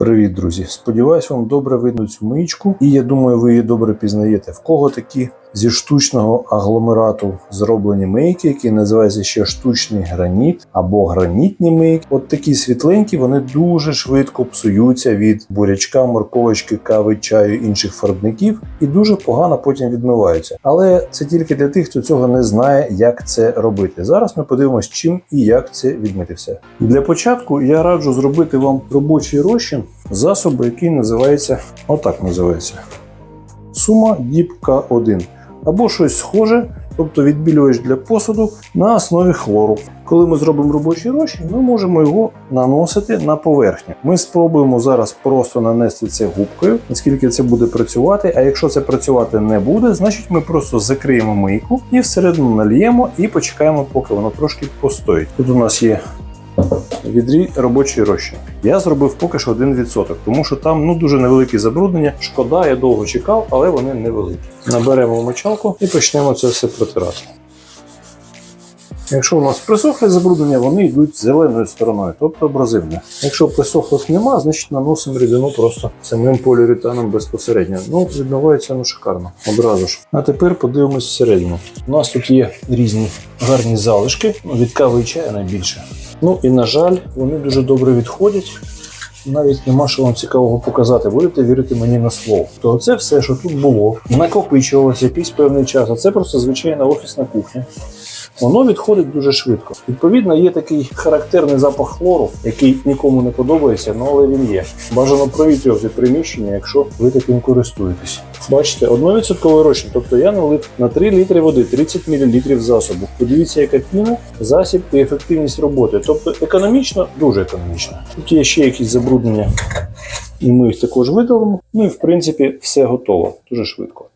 Привіт, друзі! Сподіваюсь, вам добре видно цю миючку, і я думаю, ви її добре пізнаєте. В кого такі зі штучного агломерату зроблені мийки, які називаються ще штучний граніт або гранітні мийки. От такі світленькі, вони дуже швидко псуються від бурячка, морковочки, кави, чаю інших фарбників і дуже погано потім відмиваються. Але це тільки для тих, хто цього не знає, як це робити. Зараз ми подивимось, чим і як це відмити все. Для початку я раджу зробити вам робочий розчин засобу, який називається отак називається сума Діп К1 або щось схоже, тобто відбілювач для посуду на основі хлору. Коли ми зробимо робочий розчин, ми можемо його наносити на поверхню. Ми спробуємо зараз просто нанести це губкою, наскільки це буде працювати. А якщо це працювати не буде, значить ми просто закриємо мийку і всередину нальємо і почекаємо, поки воно трошки постоїть. Тут у нас є відрі робочий розчин. Я зробив поки що 1%, тому що там ну дуже невеликі забруднення. Шкода, я довго чекав, але вони невеликі. Наберемо мочалку і почнемо це все протирати. Якщо у нас присохле забруднення, вони йдуть зеленою стороною, тобто абразивне. Якщо присохлих нема, значить наносимо рідину просто самим поліуретаном безпосередньо. Ну, відмивається ну шикарно, одразу ж. А тепер подивимось всередину. У нас тут є різні гарні залишки, від кави і чаю найбільше. Ну і на жаль, вони дуже добре відходять. Навіть нема що вам цікавого показати, будете вірити мені на слово. То це все, що тут було, накопичувалося якийсь певний час. А це просто звичайна офісна кухня. Воно відходить дуже швидко. Відповідно, є такий характерний запах хлору, який нікому не подобається, ну але він є. Бажано провітрювати приміщення, якщо ви таким користуєтесь. Бачите, 1% розчин, тобто я налив на 3 літри води 30 мл засобу. Подивіться, яка піна, засіб і ефективність роботи. Тобто економічно, дуже економічно. Тут є ще якісь забруднення, і ми їх також видалимо. Ну і в принципі все готово дуже швидко.